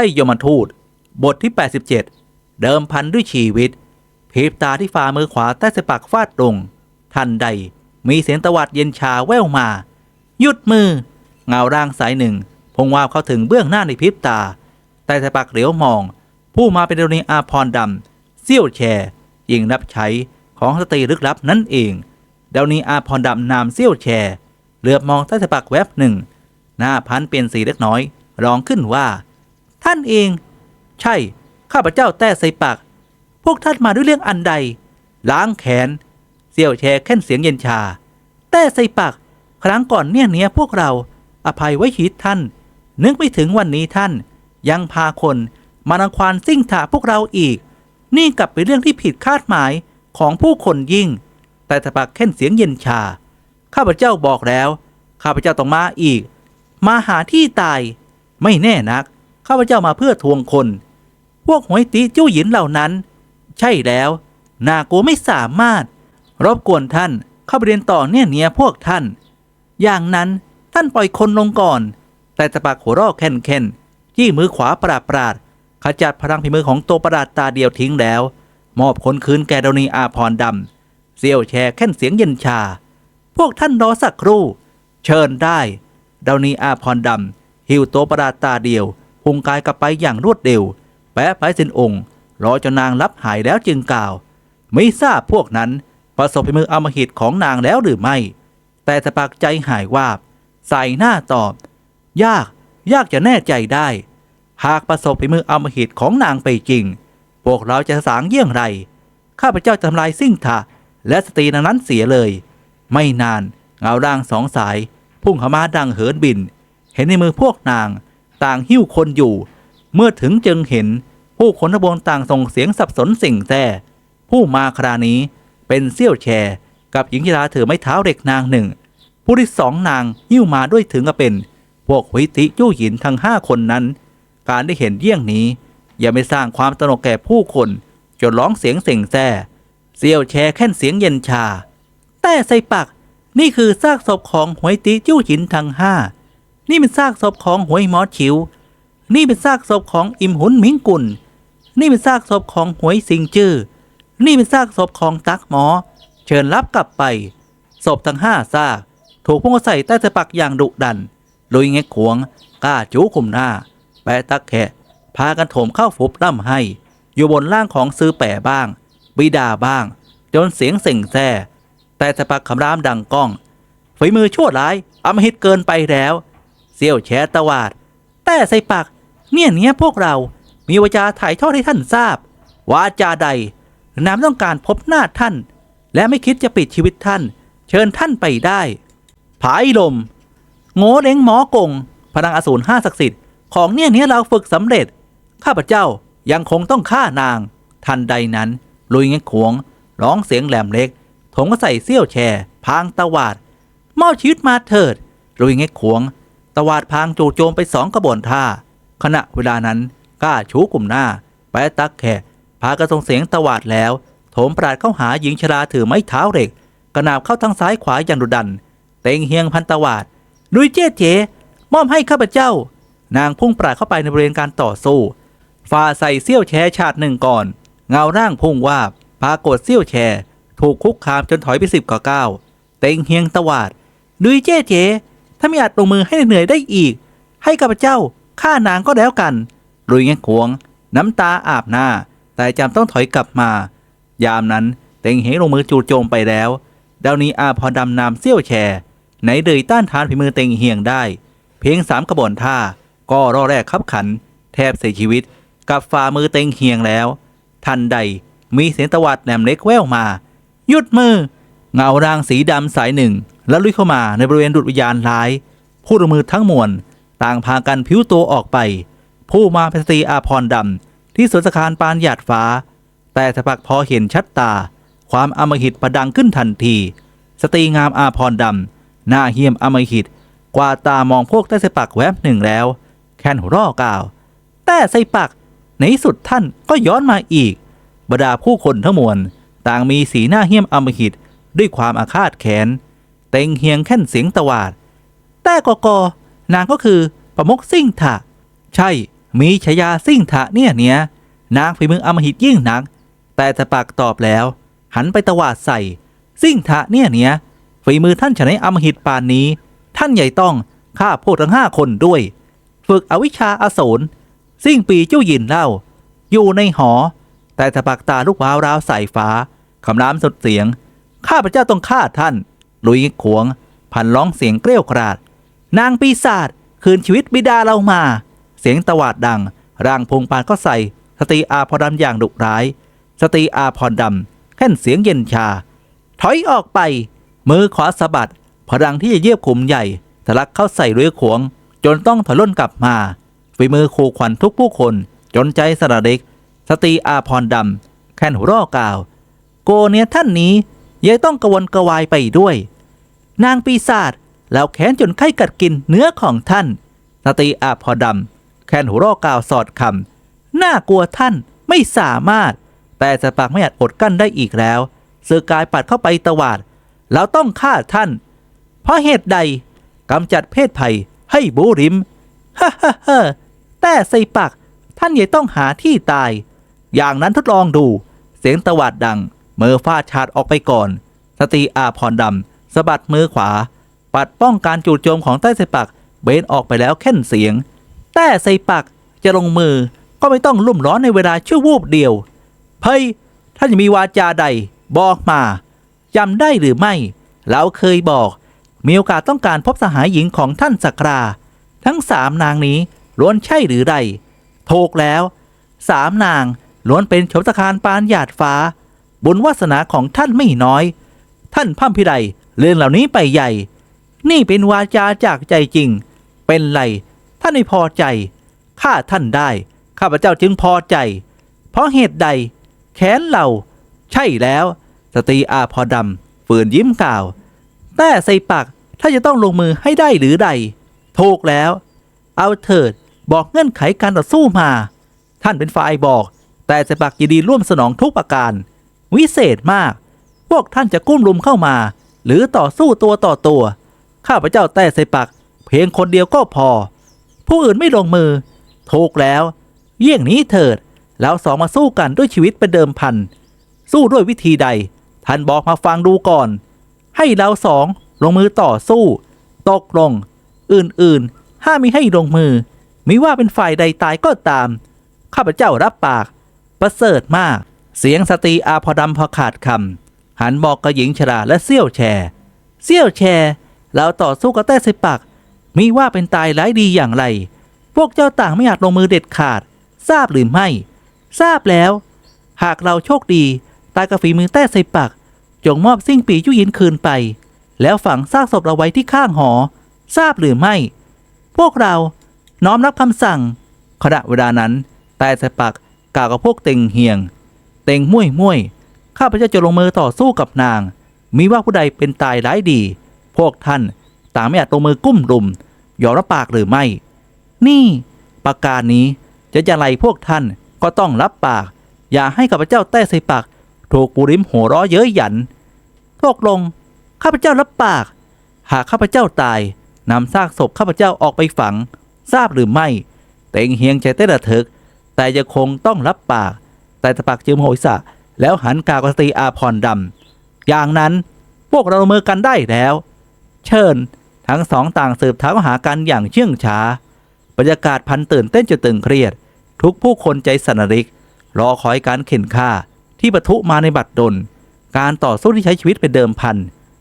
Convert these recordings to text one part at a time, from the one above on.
พ่ยมทูต บทที่ 87 เดิมพันด้วยชีวิตพริบตาที่ฝ่ามือขวาใต้สะปักฟาดลง ทันใดมีเสียงตวัดเย็นชาแว่วมา หยุดมือ เงาร่างสายหนึ่งพงวาบเข้าถึงเบื้องหน้าในพริบตาใต้สะปักเหลียวมอง ผู้มาเป็นดนีอาพรดำเซี่ยวแชยิงรับใช้ของสตรีลึกลับนั่นเองดาวนีอาพรดำนามเซี่ยวแชเหลือบมองใต้สะปักแวบหนึ่ง หน้าพันเปลี่ยนสีเล็กน้อยร้องขึ้นว่า ท่านเอง ใช่ ข้าพเจ้าแต้ใส่ปาก พวกท่านมาด้วยเรื่องอันใด ล้างแขน เสี่ยวแชแค่นเสียงเย็นชา แต้ใส่ปาก ครั้งก่อนเนี่ยเนี้ยพวกเราอภัยไว้ชีวิตท่าน นึกไม่ถึงวันนี้ท่าน ยังพาคนมารังควานซิ่งถาพวกเราอีก นี่กลับเป็นเรื่องที่ผิดคาดหมายของผู้คนยิ่ง แต่ตะปักแค่นเสียงเย็นชา ข้าพเจ้าบอกแล้ว ข้าพเจ้าต้องมาอีก มาหาที่ตาย ไม่แน่นัก ข้าพเจ้ามาเพื่อทวงคน พวกหวยตีจู้หยินเหล่านั้น ใช่แล้ว นาโกไม่สามารถ รบกวนท่านเข้าไปเรียนต่อเนี่ยเนียพวกท่าน อย่างนั้นท่านปล่อยคนลงก่อน แต่ตะปากหัวรอกแค่นแค่นจี้มือขวาปราดปราดขจัดพลังฝีมือของตัวประหลาดตาเดียวทิ้งแล้ว มอบคนคืนแกดนีอาพรดำเสียวแชร์แค่นเสียงเย็นชา พวกท่านรอสักครู่ เชิญได้ดาวนีอาพรดำหิวตัวประหลาดตาเดียว พุงกายกลับไปอย่างรวดเร็ว แปะไปเส้นองค์รอจนนางรับหายแล้วจึงกล่าว ไม่ทราบพวกนั้นประสบฝีมืออำมหิตของนางแล้วหรือไม่ แต่สะปักใจหายวาบใส่หน้าตอบ ยาก ยากจะแน่ใจได้ หากประสบฝีมืออำมหิตของนางไปจริง พวกเราจะสางเยี่ยงไร ข้าพเจ้าจะทำลายซิ่งทะและสตรีนั้นเสียเลย ไม่นานเงาร่างสองสาย พุ่งเข้ามาดังเหินบิน เห็นในมือพวกนาง ต่างหิ้วคนอยู่ เมื่อถึงจึงเห็น ผู้คนระบงต่างส่งเสียงสับสนสิ่งแท้ผู้มาครานี้เป็นเซี่ยวแชร์กับหญิงชราถือไม้เท้าเด็กนางหนึ่ง ผู้ที่สองนางหิ้วมาด้วยถึงกับเป็น พวกวิติยู่หยินทั้งห้าคนนั้น การได้เห็นเยี่ยงนี้ย่าไม่สร้างความตนกแก่ผู้คนจนร้องเสียงเส่งแซ่เซี่ยวแชร์แค่นเสียงเย็นชา แต่ใส่ปักนี่คือซากศพของหวยติจู้หยินทั้งห้า นี่เป็นซากศพของหวยหมอฉิว นี่เป็นซากศพของอิมหุนมิงกุล นี่เป็นซากศพของหวยสิงจื้อ นี่เป็นซากศพของตักหมอ เชิญรับกลับไป ศพทั้งห้าซากถูกพุ่งใส่ใต้สะปักอย่างดุดันลุยเง็กขวงกล้าจูคุมหน้า แปะตักแขะพากันโถมเข้าฟุบร่ำให้ อยู่บนล่างของซื้อแปะบ้าง บิดาบ้าง จนเสียงเส่งแซ่แต่สะปักคำรามดังก้อง ฝีมือชั่วร้ายอำมหิตเกินไปแล้ว เซี่ยวแชตวาด แต่ใส่ปากเนี่ยเนี้ยพวกเรามีวาจาถ่ายทอดให้ท่านทราบ วาจาใดน้ำต้องการพบหน้าท่าน และไม่คิดจะปิดชีวิตท่าน เชิญท่านไปได้ผายลม โง่เล้งหมอกง พลังอสูรห้าศักดิ์สิทธิ์ของเนี่ยเนี้ยเราฝึกสำเร็จ ข้าพเจ้ายังคงต้องฆ่านาง ทันใดนั้น ลุยเงี้ยขวง ร้องเสียงแหลมเล็กถงก็ใส่เสี้ยวแชร์พางตะวาดมอบชีวิตมาเถิด ลุยเงี้ยขวง ตวาดพางจู่โจมไปสองกระบวนท่า ขณะเวลานั้นก้าชูกลุ่มหน้าไปตักแขะพากระทรงเสียงตวาดแล้วโถมปราดเข้าหาหญิงชราถือไม้เท้าเหล็ก กระนาบเข้าทางซ้ายขวาอย่างดุดัน เต็งเฮียงพันตวาดลุยเจ๊เจมอบให้ข้าพเจ้า นางพุ่งปราดเข้าไปในบริเวณการต่อสู้ฝ่าใส่เสี้ยวแชร์ชาติหนึ่งก่อน เงาร่างพุ่งวาบปรากฏเสี้ยวแชร์ ถูกคุกคามจนถอยไปสิบกว่าก้าวเต็งเฮียงตวาดลุยเจ๊เจ ถ้าไม่อาจลงมือให้เหนื่อยได้อีก ให้ข้าพเจ้าฆ่านางก็แล้วกันลุยเงี้ยขวง น้ำตาอาบหน้า แต่จำต้องถอยกลับมา ยามนั้นเต็งเหงลงมือจู่โจมไปแล้วดาวนี้อาพรดำนามเซี่ยวแชร์ไหนเดยต้านทานฝีมือเต็งเฮียงได้ เพียงสามกระบวนท่า ก็รอแรกขับขัน แทบเสียชีวิต กับฝ่ามือเต็งเฮียงแล้ว ทันใดมีเสียงตวัดแหลมเล็กแว่วมา หยุดมือ เงาร่างสีดำสายหนึ่ง แล้วลุยเข้ามาในบริเวณดุจวิญญาณร้าย ผู้ลงมือทั้งมวลต่างพากันผิวตัวออกไป ผู้มาเป็นสตรีอาพรดำที่สวนสะคารปานหยาดฟ้า แต่สะพักพอเห็นชัดตา ความอมหิตประดังขึ้นทันที สตรีงามอาพรดำหน้าเหี้ยมอมหิต กว่าตามองพวกใต้สะปักแวบหนึ่งแล้ว แค่นหัวร่อกล่าว แต่ใส่ปักในที่สุดท่านก็ย้อนมาอีกบรรดาผู้คนทั้งมวลต่างมีสีหน้าเหี้ยมอมหิต ด้วยความอาฆาตแค้นเต็งเฮียงแค่นเสียงตวาด แต่กอกอนางก็คือประมกซิ่งถะ ใช่ มีฉายาซิ่งทะเนี่ยเนี้ยนางฝีมืออำมหิตยิ่งนัก แต่ตะปากตอบแล้ว หันไปตวาดใส่ ซิ่งทะเนี่ยเนี้ยฝีมือท่านฉะไหนอำมหิตปานนี้ ท่านใหญ่ต้องฆ่าพวกทั้งห้าคนด้วย ฝึกอวิชชาอสูรซิ่งปีเจ้าหยินเล่า อยู่ในหอ แต่ตะปากตาลูกว้าวราวใส่ฟ้าคำรามสุดเสียง ข้าพเจ้าต้องฆ่าท่าน ลุยขวง พันร้องเสียงเกลี้ยวกราด นางปีศาจคืนชีวิตบิดาเรามา เสียงตวาดดัง ร่างพงปานก็ใส่ สตรีอาพรดำอย่างดุร้าย สตรีอาพรดำแค่นเสียงเย็นชา ถอยออกไป มือขวาสะบัดพลังที่จะเยียบขุมใหญ่ทะลักเข้าใส่เรือขวง จนต้องถอยล่นกลับมาฝีมือขู่ขวัญทุกผู้คน จนใจสระเด็ก สตรีอาพรดำแค่นหัวร่อก่าว โกเนียท่านนี้ ยังต้องกวนกวายไปด้วย นางปีศาจแล้วแค้นจนไข้กัดกินเนื้อของท่านสตรีอาพอดำแค้นหัวรอกาวสอดคำน่ากลัวท่านไม่สามารถ แต่สปากไม่อาจอดกั้นได้อีกแล้วเสือกายปัดเข้าไปตวาดแล้วต้องฆ่าท่าน เพราะเหตุใดกำจัดเพศภัยให้บูริมฮ่าฮ่าฮ่าแต่ใส่ปักท่านย่าต้องหาที่ตาย อย่างนั้นทดลองดู เสียงตวาดดัง มือฟาดชาดออกไปก่อน สตีอาพรดำสะบัดมือขวา ปัดป้องการจู่โจมของใต้ไซปัก เบนออกไปแล้วแค่นเสียง แต่ไซปักจะลงมือก็ไม่ต้องลุ่มร้อนในเวลาชั่ววูบเดียวเฮ้ยท่านจะมีวาจาใด บอกมาจำได้หรือไม่เราเคยบอก มีโอกาสต้องการพบสหายหญิงของท่านสักรา ทั้งสามนางนี้ล้วนใช่หรือไรถูกแล้วสามนางล้วนเป็นชมสคารปานหยาดฟ้า บุญวาสนาของท่านไม่น้อย ท่านพัมพิไดเรื่องเหล่านี้ไปใหญ่ นี่เป็นวาจาจากใจจริง เป็นไร ท่านไม่พอใจข้าท่านได้ ข้าพเจ้าจึงพอใจ เพราะเหตุใดแค้นเราใช่แล้ว สตรีอาพอดำฝืนยิ้มกล่าว แต่ใส่ปากถ้าจะต้องลงมือให้ได้หรือใดถูกแล้ว เอาเถิดบอกเงื่อนไขการต่อสู้มา ท่านเป็นฝ่ายบอก แต่ใส่ปากยินดีร่วมสนองทุกประการ วิเศษมาก พวกท่านจะกุ้มลุมเข้ามา หรือต่อสู้ตัวต่อตัว ข้าพเจ้าแต่ใส่ปัก เพียงคนเดียวก็พอ ผู้อื่นไม่ลงมือ ถูกแล้ว เยี่ยงนี้เถิด แล้วสองมาสู้กันด้วยชีวิตเป็นเดิมพัน สู้ด้วยวิธีใด ท่านบอกมาฟังดูก่อน ให้เราสองลงมือต่อสู้ ตกลง อื่นๆ ห้ามมิให้ลงมือมิว่าเป็นฝ่ายใดตายก็ตาม ข้าพเจ้ารับปาก ประเสริฐมาก เสียงสตรีอาพอดำพอขาดคำหันบอกกับหญิงชราและเซี่ยวแชร์เซี่ยวแชร์เราต่อสู้กับแต้สิปัก มีว่าเป็นตายร้ายดีอย่างไร พวกเจ้าต่างไม่อาจลงมือเด็ดขาด ทราบหรือไม่ ทราบแล้ว หากเราโชคดี ตายกับฝีมือแต้ไซปัก จงมอบซิ่งปียุยินคืนไป แล้วฝังซากศพเราไว้ที่ข้างหอ ทราบหรือไม่ พวกเราน้อมรับคำสั่งขณะเวลานั้น แต่ไซปักกล่าวกับพวกเต็งเฮียง เต็งม่ยม่ยข้าพเจ้าจะลงมือต่อสู้กับนาง มีว่าผู้ใดเป็นตายร้ายดี พวกท่านต่างไม่อาจลงมือกุ้มรุมยอมรับปากหรือไม่ นี่ ประการนี้จะอย่างไรพวกท่านก็ต้องรับปาก อย่าให้ข้าพเจ้าแต้ใส่ปากถูกปูริมหัวเร้อเย้ยหยันตกลงข้าพเจ้ารับปาก หากข้าพเจ้าตายนำซากศพข้าพเจ้าออกไปฝัง ทราบหรือไม่ เต็งเฮียงใจเต้ระทึกแต่ยังคงต้องรับปาก แต่ตะปากจึงโหยสะ แล้วหันกากสตรีอาพรดำอย่างนั้นพวกเราลงมือกันได้แล้ว เชิญ ทั้งสองต่างสืบเท้าหากันอย่างเชื่องช้า บรรยากาศพันตื่นเต้นจนตึงเครียด ทุกผู้คนใจสันริก รอคอยการเข็นฆ่าที่ปะทุมาในบัดดล การต่อสู้ที่ใช้ชีวิตเป็นเดิมพัน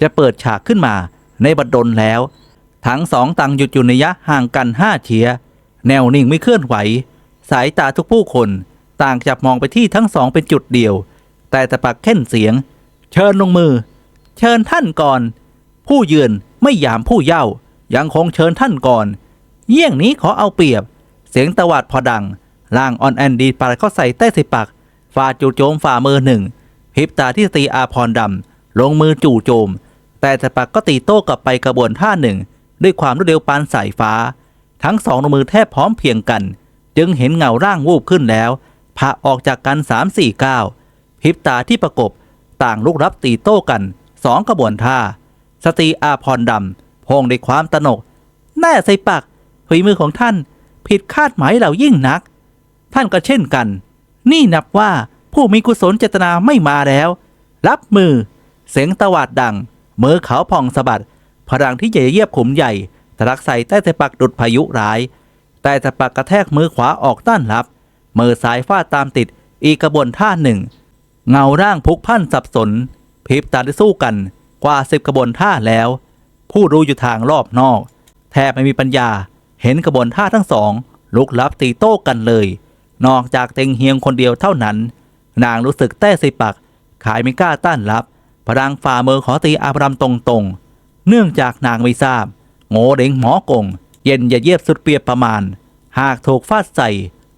จะเปิดฉากขึ้นมาในบัดดลแล้ว ทั้งสองต่างหยุดอยู่ในยะห่างกันห้าเฉีย แนวนิ่งไม่เคลื่อนไหว สายตาทุกผู้คน ต่างจับมองไปที่ทั้งสองเป็นจุดเดียว แต่ตะปักแค่นเสียง เชิญลงมือ เชิญท่านก่อน ผู้ยืนไม่ยามผู้เย่ายังคงเชิญท่านก่อน เยี่ยงนี้ขอเอาเปรียบ เสียงตวาดพอดังล่างออนแอนดีปาดเข้าใส่ใต้สิปักฝ่าจู่โจมฝ่ามือหนึ่งพริบตาที่ตีอาพรดำลงมือจู่โจม แต่สิปักก็ตีโต้กลับไปกระบวนท่าหนึ่ง ด้วยความรวดเร็วปานสายฟ้า ทั้งสองลงมือแทบพร้อมเพียงกัน จึงเห็นเงาร่างวูบขึ้นแล้ว พาออกจากกันสามสี่ก้าวพิบตาที่ประกบต่างลุกรับตีโต้กันสองกระบวนท่า สตรีอาพรดำพงในความตนก แน่ใส่ปักฝีมือของท่านผิดคาดหมายเรายิ่งนัก ท่านก็เช่นกัน นี่นับว่าผู้มีกุศลเจตนาไม่มาแล้ว รับมือ เสียงตวาดดังมือเขาผ่องสะบัดพลังที่ใหญ่เยียบขุมใหญ่ทะลักใส่ใต้แต่ปักดุดพายุร้ายแต่แต่ปักกระแทกมือขวาออกต้านรับ มือซ้ายฟาดตามติดอีกกระบวนท่าหนึ่ง เงาร่างพุกพันสับสนพริบตาได้สู้กันกว่าสิบกระบวนท่าแล้ว ผู้รู้อยู่ทางรอบนอก แทบไม่มีปัญญาเห็นกระบวนท่าทั้งสอง ลุกลับตีโต้กันเลย นอกจากเต็งเฮียงคนเดียวเท่านั้น นางรู้สึกแต้สิปัก ขายไม่กล้าต้านรับพลังฝ่ามือขอตีอาบรามตรงๆ เนื่องจากนางไม่ทราบ โง่เด้งหมอกง เย็นอย่าเยียบสุดเปรียบประมาณ หากถูกฟาดใส่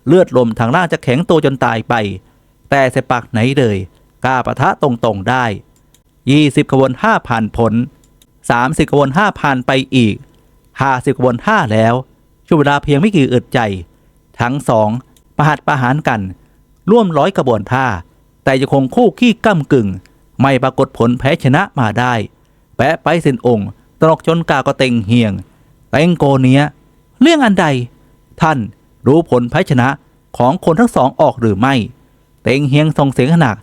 เลือดลมทางล่างจะแข็งตัวจนตายไป แต่เสปักไหนเลยกล้าปะทะตรงๆได้ 20ขบวนห้าผ่านผล 30ขบวนห้าผ่านไปอีก 50ขบวนห้าแล้วช่วงเวลาเพียงไม่กี่อึดใจ ทั้งสองประหัดประหารกัน ร่วมร้อยกระบวนท่า แต่ยังคงคู่ขี้ก้ำกึ่ง ไม่ปรากฏผลแพ้ชนะมาได้ แปะไปเส้นองค์ตรอกจนกาก็เต็งเฮียงเต็งโกเนี้ย เรื่องอันใด ท่าน รู้ผลแพ้ชนะของคนทั้งสองออกหรือไม่ เต็งเฮียงส่งเสียงหนัก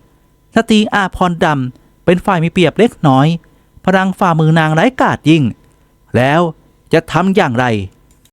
สตรีอาพรดำเป็นฝ่ายมีเปรียบเล็กน้อย พลังฝ่ามือนางไร้กาดยิ่ง แล้วจะทำอย่างไร